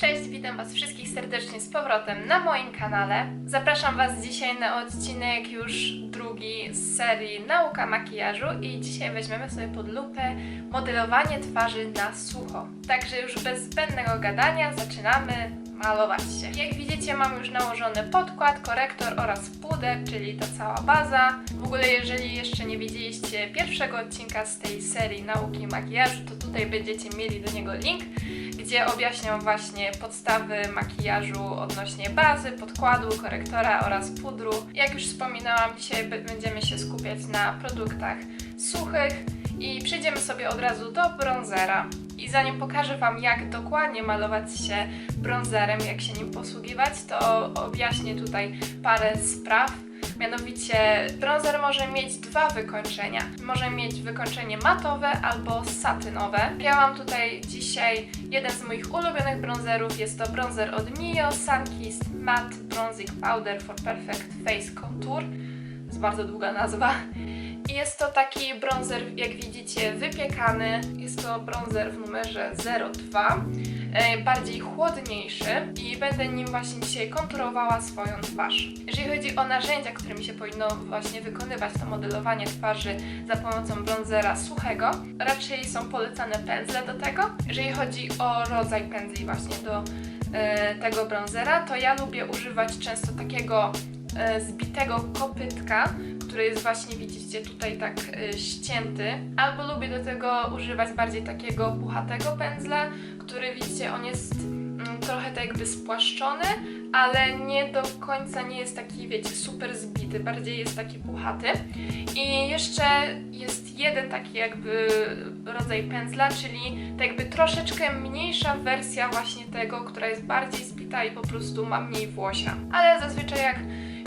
Cześć, witam Was wszystkich serdecznie z powrotem na moim kanale. Zapraszam Was dzisiaj na odcinek już drugi z serii Nauka makijażu i dzisiaj weźmiemy sobie pod lupę modelowanie twarzy na sucho. Także już bez zbędnego gadania zaczynamy malować się. Jak widzicie mam już nałożony podkład, korektor oraz puder, czyli ta cała baza. W ogóle jeżeli jeszcze nie widzieliście pierwszego odcinka z tej serii Nauki makijażu, to tutaj będziecie mieli do niego link gdzie objaśniam właśnie podstawy makijażu odnośnie bazy, podkładu, korektora oraz pudru. Jak już wspominałam, dzisiaj będziemy się skupiać na produktach suchych i przejdziemy sobie od razu do bronzera. I zanim pokażę Wam, jak dokładnie malować się bronzerem, jak się nim posługiwać, to objaśnię tutaj parę spraw. Mianowicie bronzer może mieć dwa wykończenia. Może mieć wykończenie matowe albo satynowe. Ja mam tutaj dzisiaj jeden z moich ulubionych bronzerów. Jest to bronzer od Mio Sunkissed Matte Bronzing Powder for Perfect Face Contour. To jest bardzo długa nazwa. Jest to taki bronzer, jak widzicie, wypiekany. Jest to bronzer w numerze 02 e, bardziej chłodniejszy i będę nim właśnie dzisiaj konturowała swoją twarz. Jeżeli chodzi o narzędzia, którymi się powinno właśnie wykonywać to modelowanie twarzy za pomocą bronzera suchego, raczej są polecane pędzle do tego. Jeżeli chodzi o rodzaj pędzli właśnie do e, tego bronzera, to ja lubię używać często takiego e, zbitego kopytka, który jest właśnie, widzicie, tutaj tak e, ścięty. Albo lubię do tego używać bardziej takiego puchatego pędzla, który widzicie, on jest mm, trochę tak jakby spłaszczony, ale nie do końca nie jest taki, wiecie, super zbity, bardziej jest taki puchaty. I jeszcze jest jeden taki jakby rodzaj pędzla, czyli tak jakby troszeczkę mniejsza wersja właśnie tego, która jest bardziej zbita i po prostu ma mniej włosia. Ale zazwyczaj jak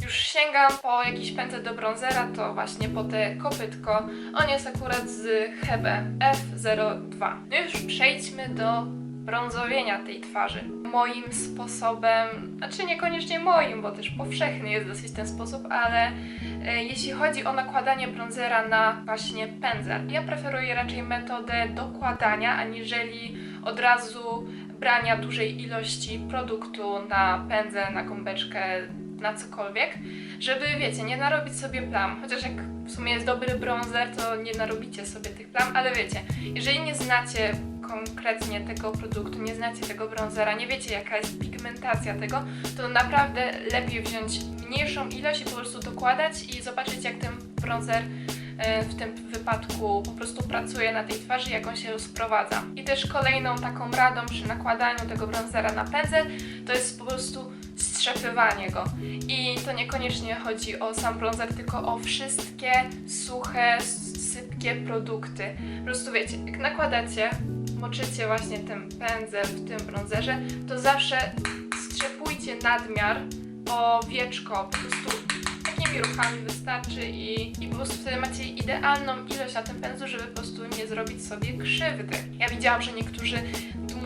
już sięgam po jakiś pędzel do bronzera, to właśnie po te kopytko. On jest akurat z Hebe F02. No już przejdźmy do brązowienia tej twarzy. Moim sposobem, znaczy niekoniecznie moim, bo też powszechny jest dosyć ten sposób, ale e, jeśli chodzi o nakładanie bronzera na właśnie pędzel, ja preferuję raczej metodę dokładania, aniżeli od razu brania dużej ilości produktu na pędzel, na gąbeczkę, na cokolwiek, żeby, wiecie, nie narobić sobie plam. Chociaż jak w sumie jest dobry bronzer, to nie narobicie sobie tych plam, ale wiecie, jeżeli nie znacie konkretnie tego produktu, nie znacie tego bronzera, nie wiecie jaka jest pigmentacja tego, to naprawdę lepiej wziąć mniejszą ilość i po prostu dokładać i zobaczyć jak ten bronzer e, w tym wypadku po prostu pracuje na tej twarzy, jak on się rozprowadza. I też kolejną taką radą przy nakładaniu tego bronzera na pędzel to jest po prostu strzepywanie go. I to niekoniecznie chodzi o sam bronzer, tylko o wszystkie suche, sypkie produkty. Po prostu wiecie, jak nakładacie, moczycie właśnie ten pędzel w tym bronzerze, to zawsze strzepujcie nadmiar o wieczko, po prostu takimi ruchami wystarczy i, i po prostu wtedy macie idealną ilość na tym pędzlu, żeby po prostu nie zrobić sobie krzywdy. Ja widziałam, że niektórzy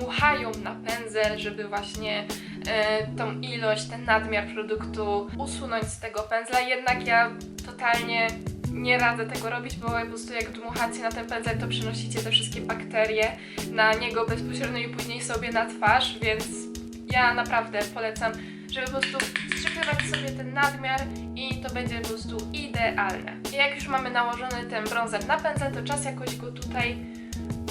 dmuchają na pędzel, żeby właśnie e, tą ilość, ten nadmiar produktu usunąć z tego pędzla, jednak ja totalnie nie radzę tego robić, bo po prostu jak dmuchacie na ten pędzel, to przenosicie te wszystkie bakterie na niego bezpośrednio i później sobie na twarz, więc ja naprawdę polecam, żeby po prostu strzepywać sobie ten nadmiar i to będzie po prostu idealne. I jak już mamy nałożony ten bronzer na pędzel, to czas jakoś go tutaj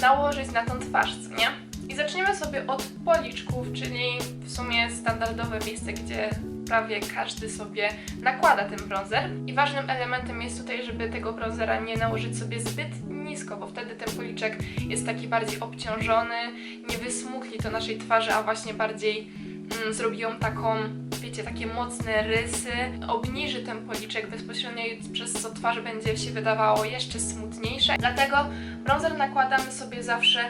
nałożyć na tą twarz, nie? I zaczniemy sobie od policzków, czyli w sumie standardowe miejsce, gdzie prawie każdy sobie nakłada ten bronzer. I ważnym elementem jest tutaj, żeby tego bronzera nie nałożyć sobie zbyt nisko, bo wtedy ten policzek jest taki bardziej obciążony, nie wysmukli to naszej twarzy, a właśnie bardziej mm, zrobi ją taką, wiecie, takie mocne rysy, obniży ten policzek bezpośrednio, przez co twarz będzie się wydawało jeszcze smutniejsze. Dlatego bronzer nakładamy sobie zawsze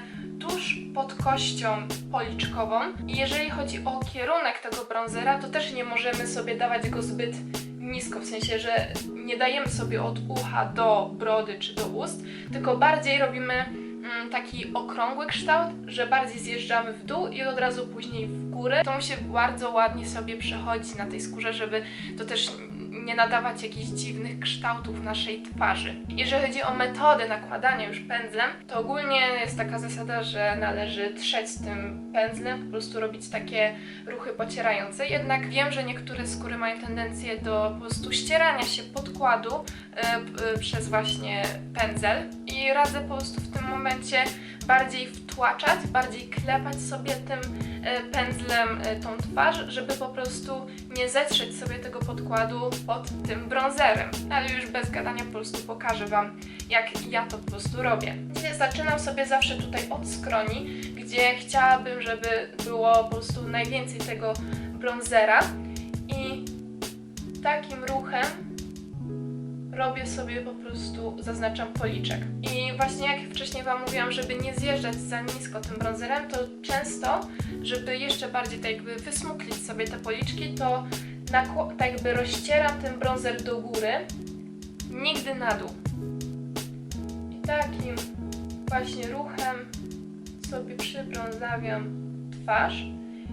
tuż pod kością policzkową. I jeżeli chodzi o kierunek tego bronzera, to też nie możemy sobie dawać go zbyt nisko, w sensie, że nie dajemy sobie od ucha do brody czy do ust, tylko bardziej robimy mm, taki okrągły kształt, że bardziej zjeżdżamy w dół i od razu później w górę. To musi bardzo ładnie sobie przechodzić na tej skórze, żeby to też nie nadawać jakichś dziwnych kształtów naszej twarzy. Jeżeli chodzi o metodę nakładania już pędzlem, to ogólnie jest taka zasada, że należy trzeć tym pędzlem, po prostu robić takie ruchy pocierające. Jednak wiem, że niektóre skóry mają tendencję do po prostu ścierania się podkładu p- e, przez właśnie pędzel i radzę po prostu w tym momencie bardziej wtłaczać, bardziej klepać sobie tym e, pędzlem e, tą twarz, żeby po prostu nie zetrzeć sobie tego podkładu pod tym bronzerem. Ale już bez gadania po prostu pokażę Wam, jak ja to po prostu robię. Zaczynam sobie zawsze tutaj od skroni, gdzie chciałabym, żeby było po prostu najwięcej tego bronzera i takim ruchem robię sobie po prostu, zaznaczam policzek. I właśnie jak wcześniej Wam mówiłam, żeby nie zjeżdżać za nisko tym bronzerem, to często, żeby jeszcze bardziej tak jakby wysmuklić sobie te policzki, to tak jakby rozcieram ten bronzer do góry, nigdy na dół. I takim właśnie ruchem sobie przybrązawiam twarz.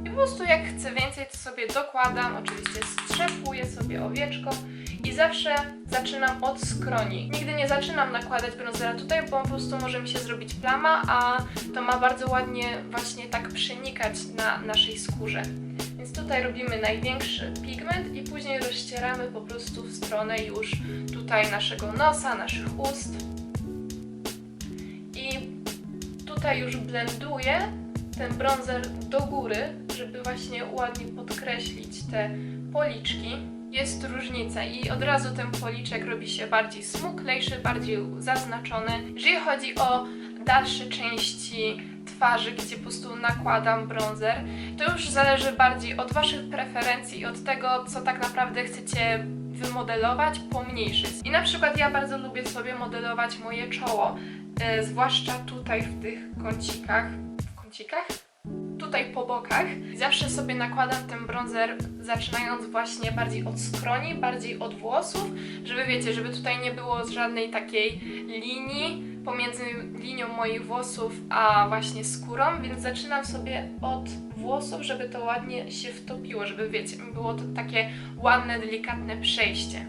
I po prostu jak chcę więcej, to sobie dokładam, oczywiście strzepuję sobie owieczką i zawsze zaczynam od skroni. Nigdy nie zaczynam nakładać bronzera tutaj, bo po prostu może mi się zrobić plama, a to ma bardzo ładnie właśnie tak przenikać na naszej skórze. Więc tutaj robimy największy pigment i później rozcieramy po prostu w stronę już tutaj naszego nosa, naszych ust. I tutaj już blenduję ten bronzer do góry, żeby właśnie ładnie podkreślić te policzki. Jest różnica i od razu ten policzek robi się bardziej smuklejszy, bardziej zaznaczony. Jeżeli chodzi o dalsze części twarzy, gdzie po prostu nakładam bronzer, to już zależy bardziej od Waszych preferencji i od tego, co tak naprawdę chcecie wymodelować, pomniejszyć. I na przykład ja bardzo lubię sobie modelować moje czoło, e, zwłaszcza tutaj w tych kącikach. W kącikach? Tutaj po bokach. Zawsze sobie nakładam ten bronzer, zaczynając właśnie bardziej od skroni, bardziej od włosów, żeby wiecie, żeby tutaj nie było żadnej takiej linii pomiędzy linią moich włosów a właśnie skórą, więc zaczynam sobie od włosów, żeby to ładnie się wtopiło, żeby wiecie, było to takie ładne, delikatne przejście.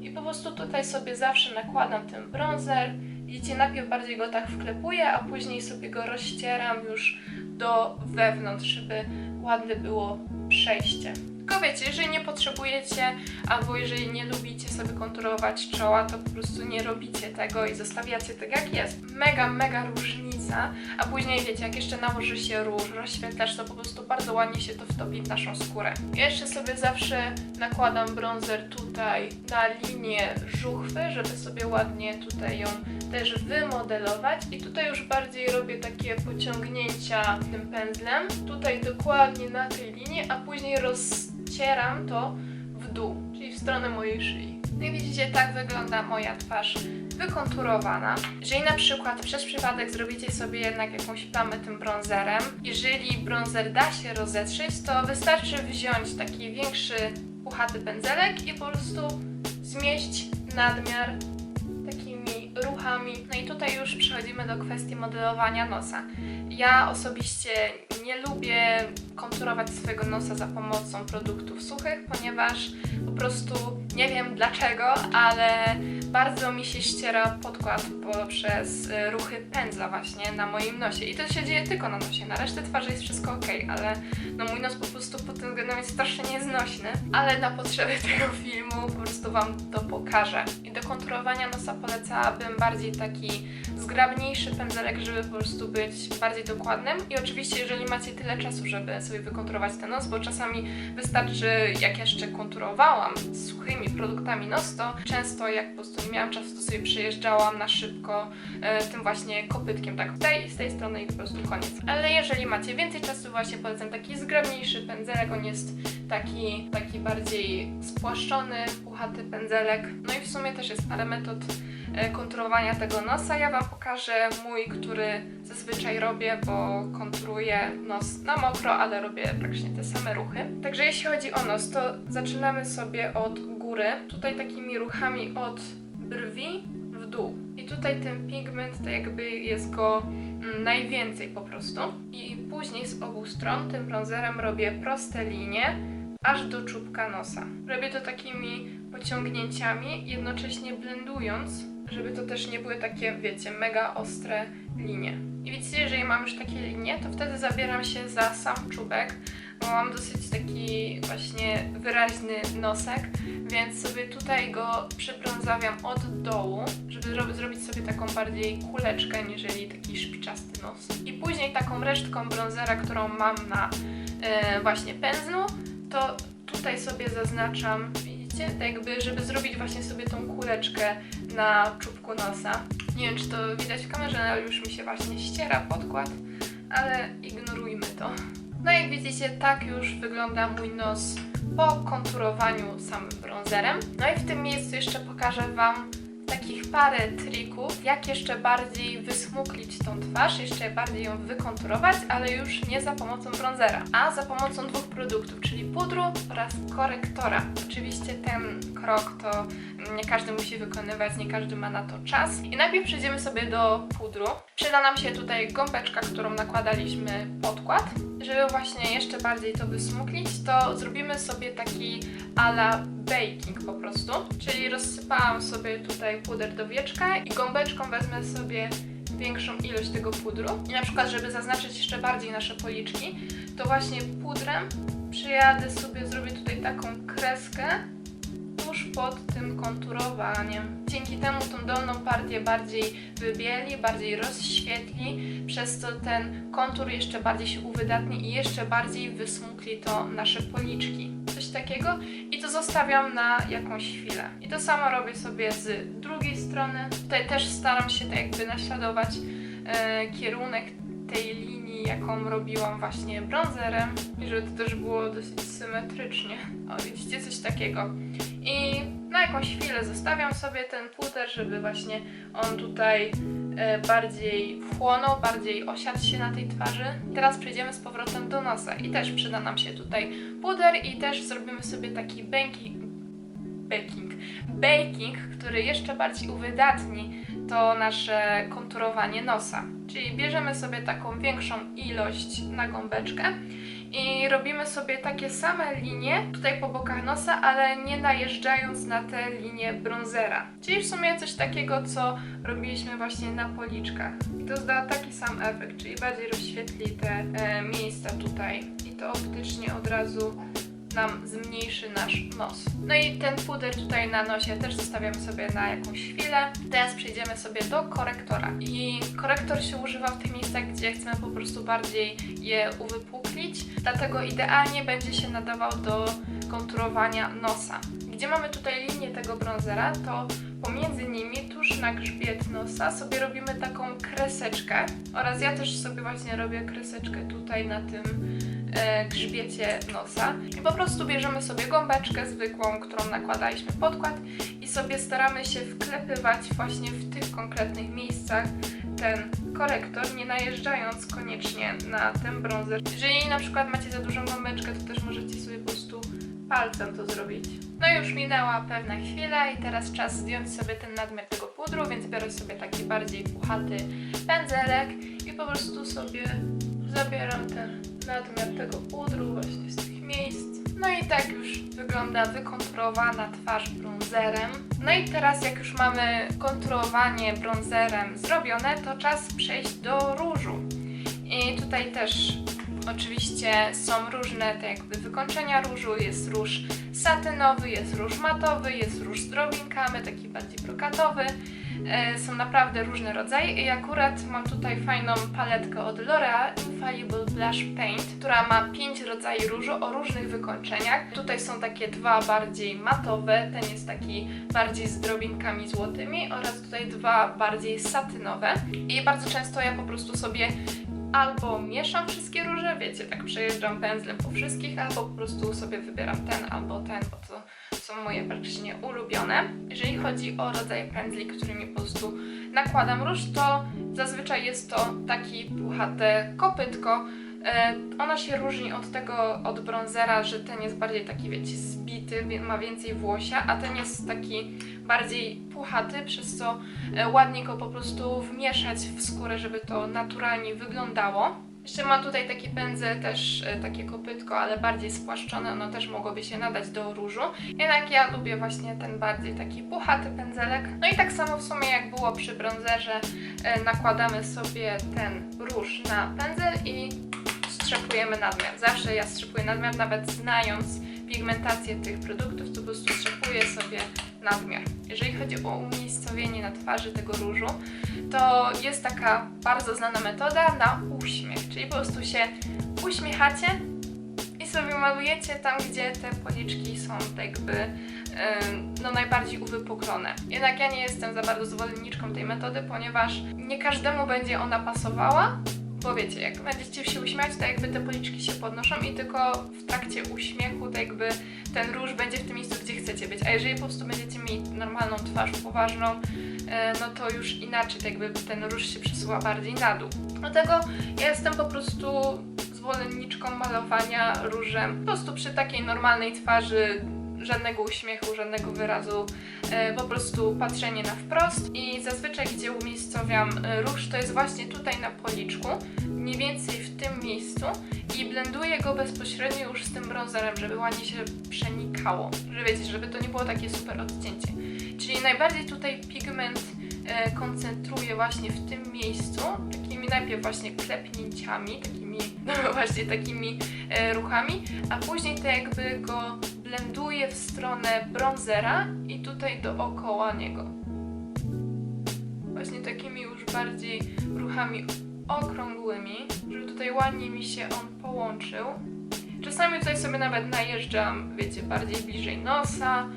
I po prostu tutaj sobie zawsze nakładam ten bronzer. Widzicie, najpierw bardziej go tak wklepuję, a później sobie go rozcieram już do wewnątrz, żeby ładne było przejście. Tylko wiecie, jeżeli nie potrzebujecie, albo jeżeli nie lubicie sobie konturować czoła, to po prostu nie robicie tego i zostawiacie tak jak jest. Mega, mega różnica, a później wiecie, jak jeszcze nałoży się róż, rozświetlacz, to po prostu bardzo ładnie się to wtopi w naszą skórę. Ja jeszcze sobie zawsze nakładam bronzer tutaj na linię żuchwy, żeby sobie ładnie tutaj ją też wymodelować i tutaj już bardziej robię takie pociągnięcia tym pędzlem, tutaj dokładnie na tej linii, a później rozcieram to w dół, czyli w stronę mojej szyi. No i widzicie, tak wygląda moja twarz wykonturowana. Jeżeli na przykład przez przypadek zrobicie sobie jednak jakąś plamę tym bronzerem, jeżeli bronzer da się rozetrzeć, to wystarczy wziąć taki większy, puchaty pędzelek i po prostu zmieść nadmiar ruchami. No i tutaj już przechodzimy do kwestii modelowania nosa. Ja osobiście nie lubię konturować swojego nosa za pomocą produktów suchych, ponieważ po prostu nie wiem dlaczego, ale bardzo mi się ściera podkład poprzez y, ruchy pędzla właśnie na moim nosie. I to się dzieje tylko na nosie. Na resztę twarzy jest wszystko ok, ale no mój nos po prostu pod tym względem jest strasznie nieznośny. Ale na potrzeby tego filmu po prostu Wam to pokażę. I do konturowania nosa polecałabym bardziej taki zgrabniejszy pędzelek, żeby po prostu być bardziej dokładnym. I oczywiście, jeżeli macie tyle czasu, żeby sobie wykonturować ten nos, bo czasami wystarczy, jak jeszcze konturowałam suchymi produktami nos, to często jak po prostu nie miałam czasu, to sobie przejeżdżałam na szybko e, tym właśnie kopytkiem, tak z tej, z tej strony i po prostu koniec. Ale jeżeli macie więcej czasu, właśnie polecam taki zgrabniejszy pędzelek, on jest taki, taki bardziej spłaszczony, puchaty pędzelek. No i w sumie też jest parę metod e, konturowania tego nosa. Ja Wam pokażę mój, który zazwyczaj robię, bo konturuję nos na mokro, ale robię praktycznie te same ruchy. Także jeśli chodzi o nos, to zaczynamy sobie od góry, tutaj takimi ruchami od brwi w dół. I tutaj ten pigment, to jakby jest go mm, najwięcej po prostu. I później z obu stron tym bronzerem robię proste linie, aż do czubka nosa. Robię to takimi pociągnięciami, jednocześnie blendując, żeby to też nie były takie, wiecie, mega ostre linie. I widzicie, jeżeli mam już takie linie, to wtedy zabieram się za sam czubek, bo mam dosyć taki właśnie wyraźny nosek, więc sobie tutaj go przybrązawiam od dołu, żeby zro- zrobić sobie taką bardziej kuleczkę, niżeli taki szpiczasty nos. I później taką resztką bronzera, którą mam na e, właśnie pędzlu, to tutaj sobie zaznaczam, widzicie, tak jakby, żeby zrobić właśnie sobie tą kuleczkę na czubku nosa. Nie wiem, czy to widać w kamerze, ale już mi się właśnie ściera podkład, ale ignorujmy to. No jak widzicie, tak już wygląda mój nos po konturowaniu samym bronzerem. No i w tym miejscu jeszcze pokażę Wam takich parę trików, jak jeszcze bardziej wysmuklić tą twarz, jeszcze bardziej ją wykonturować, ale już nie za pomocą bronzera, a za pomocą dwóch produktów, czyli pudru oraz korektora. Oczywiście ten krok to nie każdy musi wykonywać, nie każdy ma na to czas. I najpierw przejdziemy sobie do pudru. Przyda nam się tutaj gąbeczka, którą nakładaliśmy podkład. Żeby właśnie jeszcze bardziej to wysmuklić, to zrobimy sobie taki ala baking po prostu. Czyli rozsypałam sobie tutaj puder do wieczka i gąbeczką wezmę sobie większą ilość tego pudru. I na przykład, żeby zaznaczyć jeszcze bardziej nasze policzki, to właśnie pudrem przyjadę sobie, zrobię tutaj taką kreskę pod tym konturowaniem. Dzięki temu tą dolną partię bardziej wybieli, bardziej rozświetli, przez co ten kontur jeszcze bardziej się uwydatni i jeszcze bardziej wysmukli to nasze policzki. Coś takiego i to zostawiam na jakąś chwilę. I to samo robię sobie z drugiej strony. Tutaj też staram się tak jakby naśladować e, kierunek tej linii, jaką robiłam właśnie bronzerem i żeby to też było dosyć symetrycznie. O, widzicie, coś takiego. I na jakąś chwilę zostawiam sobie ten puder, żeby właśnie on tutaj e, bardziej wchłonął, bardziej osiadł się na tej twarzy. Teraz przejdziemy z powrotem do nosa i też przyda nam się tutaj puder i też zrobimy sobie taki baking, baking, baking, który jeszcze bardziej uwydatni to nasze konturowanie nosa. Czyli bierzemy sobie taką większą ilość na gąbeczkę i robimy sobie takie same linie tutaj po bokach nosa, ale nie najeżdżając na te linie bronzera. Czyli w sumie coś takiego, co robiliśmy właśnie na policzkach. I to zda taki sam efekt, czyli bardziej rozświetli te e, miejsca tutaj i to optycznie od razu nam zmniejszy nasz nos. No i ten puder tutaj na nosie też zostawiamy sobie na jakąś chwilę. Teraz przejdziemy sobie do korektora. I korektor się używa w tych miejscach, gdzie chcemy po prostu bardziej je uwypuklić, dlatego idealnie będzie się nadawał do konturowania nosa. Gdzie mamy tutaj linię tego bronzera, to pomiędzy nimi, tuż na grzbiet nosa, sobie robimy taką kreseczkę oraz ja też sobie właśnie robię kreseczkę tutaj na tym grzbiecie nosa i po prostu bierzemy sobie gąbeczkę zwykłą, którą nakładaliśmy podkład i sobie staramy się wklepywać właśnie w tych konkretnych miejscach ten korektor, nie najeżdżając koniecznie na ten bronzer. Jeżeli na przykład macie za dużą gąbeczkę, to też możecie sobie po prostu palcem to zrobić. No już minęła pewna chwila i teraz czas zdjąć sobie ten nadmiar tego pudru, więc biorę sobie taki bardziej puchaty pędzelek i po prostu sobie zabieram ten nadmiar tego pudru właśnie z tych miejsc. No i tak już wygląda wykonturowana twarz bronzerem. No i teraz jak już mamy konturowanie bronzerem zrobione, to czas przejść do różu. I tutaj też oczywiście są różne te jakby wykończenia różu. Jest róż satynowy, jest róż matowy, jest róż z drobinkami, taki bardziej brokatowy. E, są naprawdę różne rodzaje i akurat mam tutaj fajną paletkę od L'Oreal Infallible Blush Paint, która ma 5 rodzajów różu o różnych wykończeniach. Tutaj są takie dwa bardziej matowe, ten jest taki bardziej z drobinkami złotymi oraz tutaj dwa bardziej satynowe. I bardzo często ja po prostu sobie albo mieszam wszystkie róże, wiecie, tak przejeżdżam pędzlem po wszystkich, albo po prostu sobie wybieram ten albo ten, bo to są moje praktycznie ulubione. Jeżeli chodzi o rodzaj pędzli, którymi po prostu nakładam róż, to zazwyczaj jest to taki puchate kopytko. E, Ono się różni od tego, od bronzera, że ten jest bardziej taki, wiecie, zbity, ma więcej włosia, a ten jest taki bardziej puchaty, przez co e, ładnie go po prostu wmieszać w skórę, żeby to naturalnie wyglądało. Jeszcze mam tutaj taki pędzel, też e, takie kopytko, ale bardziej spłaszczone, ono też mogłoby się nadać do różu. Jednak ja lubię właśnie ten bardziej taki puchaty pędzelek. No i tak samo w sumie jak było przy bronzerze, e, nakładamy sobie ten róż na pędzel i strzepujemy nadmiar. Zawsze ja strzepuję nadmiar, nawet znając pigmentację tych produktów, to po prostu strzepuję sobie nadmiar. Jeżeli chodzi o umiejscowienie na twarzy tego różu, to jest taka bardzo znana metoda na uśmiech, czyli po prostu się uśmiechacie i sobie malujecie tam, gdzie te policzki są tak jakby no najbardziej uwypuklone. Jednak ja nie jestem za bardzo zwolenniczką tej metody, ponieważ nie każdemu będzie ona pasowała, bo wiecie, jak będziecie się uśmiać, to jakby te policzki się podnoszą i tylko w trakcie uśmiechu to jakby ten róż będzie w tym miejscu, gdzie chcecie być. A jeżeli po prostu będziecie mieli normalną twarz, poważną, e, no to już inaczej, tak jakby ten róż się przesuwa bardziej na dół. Dlatego ja jestem po prostu zwolenniczką malowania różem. Po prostu przy takiej normalnej twarzy żadnego uśmiechu, żadnego wyrazu, e, po prostu patrzenie na wprost. I zazwyczaj gdzie umiejscowiam e, róż to jest właśnie tutaj na policzku, mniej więcej w tym miejscu. I blenduję go bezpośrednio już z tym bronzerem, żeby ładnie się przenikało, że wiecie, żeby to nie było takie super odcięcie. Czyli najbardziej tutaj pigment e, koncentruję właśnie w tym miejscu, takimi najpierw właśnie klepnięciami, takimi, no właśnie takimi ruchami, a później to jakby go blenduję w stronę bronzera i tutaj dookoła niego. Właśnie takimi już bardziej ruchami okrągłymi, żeby tutaj ładnie mi się on połączył. Czasami tutaj sobie nawet najeżdżam, wiecie, bardziej bliżej nosa.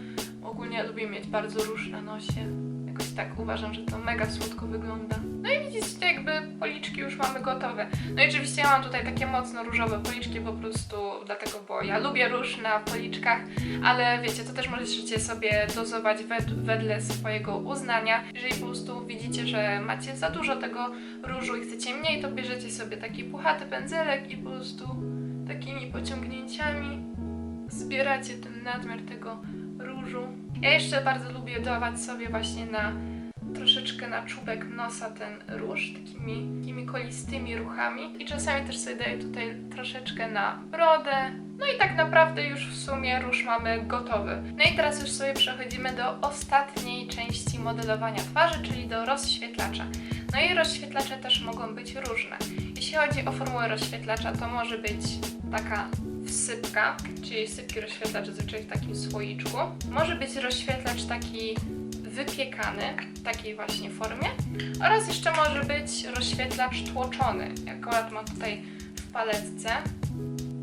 Ogólnie lubię mieć bardzo róż na nosie. Tak uważam, że to mega słodko wygląda. No i widzicie, jakby policzki już mamy gotowe. No i oczywiście ja mam tutaj takie mocno różowe policzki po prostu dlatego, bo ja lubię róż na policzkach, ale wiecie, to też możecie sobie dozować wed- wedle swojego uznania. Jeżeli po prostu widzicie, że macie za dużo tego różu i chcecie mniej, to bierzecie sobie taki puchaty pędzelek i po prostu takimi pociągnięciami zbieracie ten nadmiar tego różu. Ja jeszcze bardzo lubię dawać sobie właśnie na troszeczkę na czubek nosa ten róż, takimi, takimi kolistymi ruchami i czasami też sobie daję tutaj troszeczkę na brodę. No i tak naprawdę już w sumie róż mamy gotowy. No i teraz już sobie przechodzimy do ostatniej części modelowania twarzy, czyli do rozświetlacza. No i rozświetlacze też mogą być różne. Jeśli chodzi o formułę rozświetlacza, to może być taka wsypka, czyli sypki rozświetlacz zazwyczaj w takim słoiczku. Może być rozświetlacz taki wypiekany, w takiej właśnie formie. Oraz jeszcze może być rozświetlacz tłoczony. Akurat mam tutaj w paletce.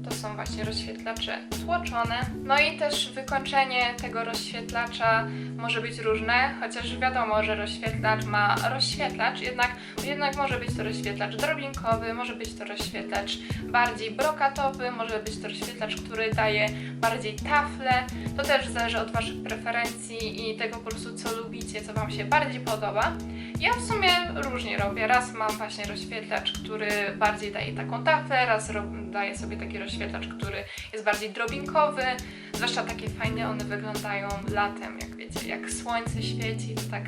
To są właśnie rozświetlacze tłoczone. No i też wykończenie tego rozświetlacza może być różne, chociaż wiadomo, że rozświetlacz ma rozświetlacz, jednak, jednak może być to rozświetlacz drobinkowy, może być to rozświetlacz bardziej brokatowy, może być to rozświetlacz, który daje bardziej tafle. To też zależy od Waszych preferencji i tego po prostu, co lubicie, co Wam się bardziej podoba. Ja w sumie różnie robię. Raz mam właśnie rozświetlacz, który bardziej daje taką taflę, raz daję sobie taki rozświetlacz, który jest bardziej drobinkowy. Zwłaszcza takie fajne one wyglądają latem, jak wiecie, jak słońce świeci, to tak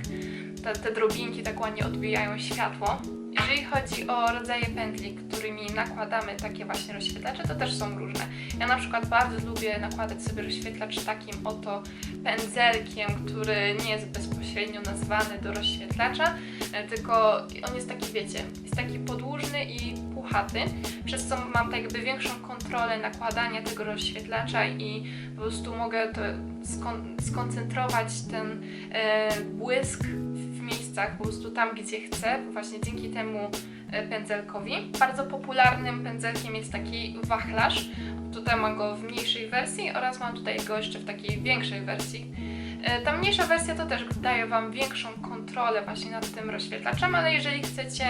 te, te drobinki tak ładnie odbijają światło. Jeżeli chodzi o rodzaje pętli, którymi nakładamy takie właśnie rozświetlacze, to też są różne. Ja na przykład bardzo lubię nakładać sobie rozświetlacz takim oto pędzelkiem, który nie jest bezpośrednio nazwany do rozświetlacza, e, tylko on jest taki, wiecie, jest taki podłużny i puchaty, przez co mam tak jakby większą kontrolę nakładania tego rozświetlacza i po prostu mogę to skon- skoncentrować ten e, błysk miejscach, po prostu tam, gdzie chcę, właśnie dzięki temu e, pędzelkowi. Bardzo popularnym pędzelkiem jest taki wachlarz. Tutaj mam go w mniejszej wersji oraz mam tutaj go jeszcze w takiej większej wersji. E, Ta mniejsza wersja to też daje Wam większą kontrolę właśnie nad tym rozświetlaczem, ale jeżeli chcecie,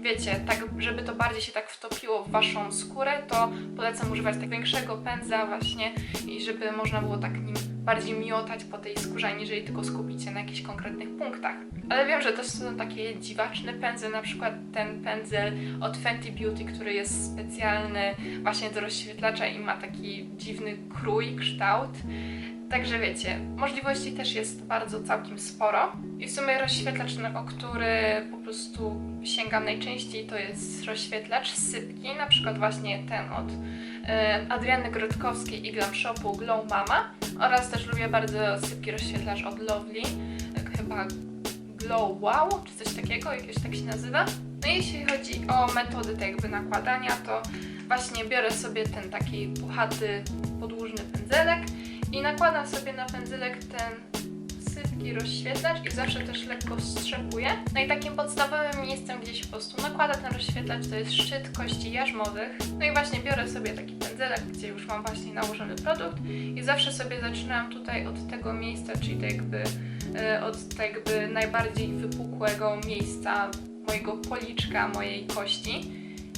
wiecie, tak, żeby to bardziej się tak wtopiło w Waszą skórę, to polecam używać tak większego pędza właśnie i żeby można było tak nim bardziej miotać po tej skórze, aniżeli tylko skupić się na jakichś konkretnych punktach. Ale wiem, że też są takie dziwaczne pędze, na przykład ten pędzel od Fenty Beauty, który jest specjalny właśnie do rozświetlacza i ma taki dziwny krój, kształt. Także wiecie, możliwości też jest bardzo całkiem sporo. I w sumie rozświetlacz, na- o który po prostu sięgam najczęściej, to jest rozświetlacz sypki, na przykład właśnie ten od e, Adriany Grotkowskiej i Glam Shopu Glow Mama. Oraz też lubię bardzo sypki rozświetlacz od Lovely, e, chyba Glow Wow, czy coś takiego, jakoś tak się nazywa. No i jeśli chodzi o metody tak jakby nakładania, to właśnie biorę sobie ten taki puchaty, podłużny pędzelek i nakładam sobie na pędzelek ten sypki rozświetlacz i zawsze też lekko strzepuję. No i takim podstawowym miejscem, gdzie się po prostu nakłada ten rozświetlacz, to jest szczyt kości jarzmowych. No i właśnie biorę sobie taki pędzelek, gdzie już mam właśnie nałożony produkt i zawsze sobie zaczynam tutaj od tego miejsca, czyli tak jakby e, od tak jakby najbardziej wypukłego miejsca mojego policzka, mojej kości.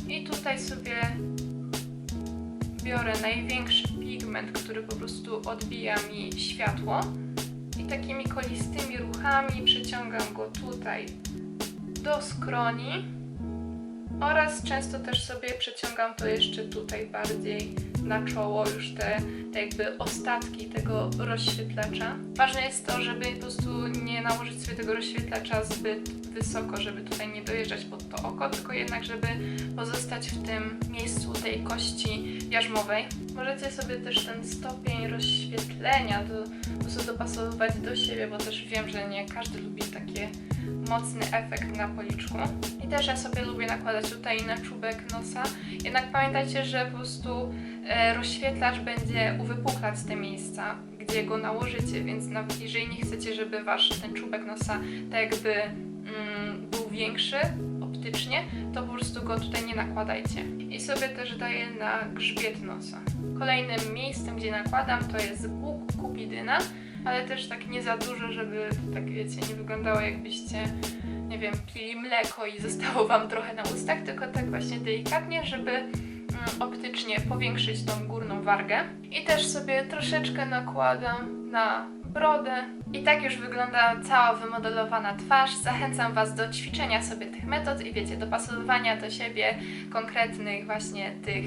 I tutaj sobie biorę największy pigment, który po prostu odbija mi światło takimi kolistymi ruchami przeciągam go tutaj do skroni oraz często też sobie przeciągam to jeszcze tutaj bardziej na czoło, już te, te jakby ostatki tego rozświetlacza. Ważne jest to, żeby po prostu nie nałożyć sobie tego rozświetlacza zbyt wysoko, żeby tutaj nie dojeżdżać pod to oko, tylko jednak, żeby pozostać w tym miejscu tej kości jarzmowej. Możecie sobie też ten stopień rozświetlenia do, po prostu dopasowywać do siebie, bo też wiem, że nie każdy lubi takie mocny efekt na policzku. Też ja sobie lubię nakładać tutaj na czubek nosa. Jednak pamiętajcie, że po prostu e, rozświetlacz będzie uwypuklać te miejsca, gdzie go nałożycie, więc nawet jeżeli nie chcecie, żeby wasz ten czubek nosa tak jakby mm, był większy optycznie, to po prostu go tutaj nie nakładajcie. I sobie też daję na grzbiet nosa. Kolejnym miejscem, gdzie nakładam, to jest Bóg Kupidyna, ale też tak nie za dużo, żeby tak wiecie, nie wyglądało jakbyście nie wiem, pili mleko i zostało Wam trochę na ustach, tylko tak właśnie delikatnie, żeby mm, optycznie powiększyć tą górną wargę. I też sobie troszeczkę nakładam na brodę. I tak już wygląda cała wymodelowana twarz. Zachęcam Was do ćwiczenia sobie tych metod i wiecie, dopasowywania do siebie konkretnych właśnie tych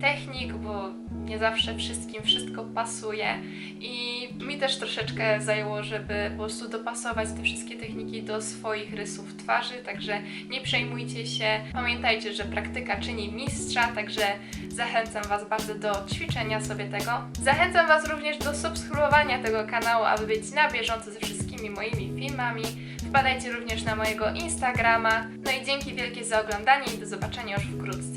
technik, bo nie zawsze wszystkim wszystko pasuje i mi też troszeczkę zajęło, żeby po prostu dopasować te wszystkie techniki do swoich rysów twarzy, także nie przejmujcie się. Pamiętajcie, że praktyka czyni mistrza, także zachęcam Was bardzo do ćwiczenia sobie tego. Zachęcam Was również do subskrybowania tego kanału, aby być na bieżąco ze wszystkimi moimi filmami. Wpadajcie również na mojego Instagrama. No i dzięki wielkie za oglądanie i do zobaczenia już wkrótce.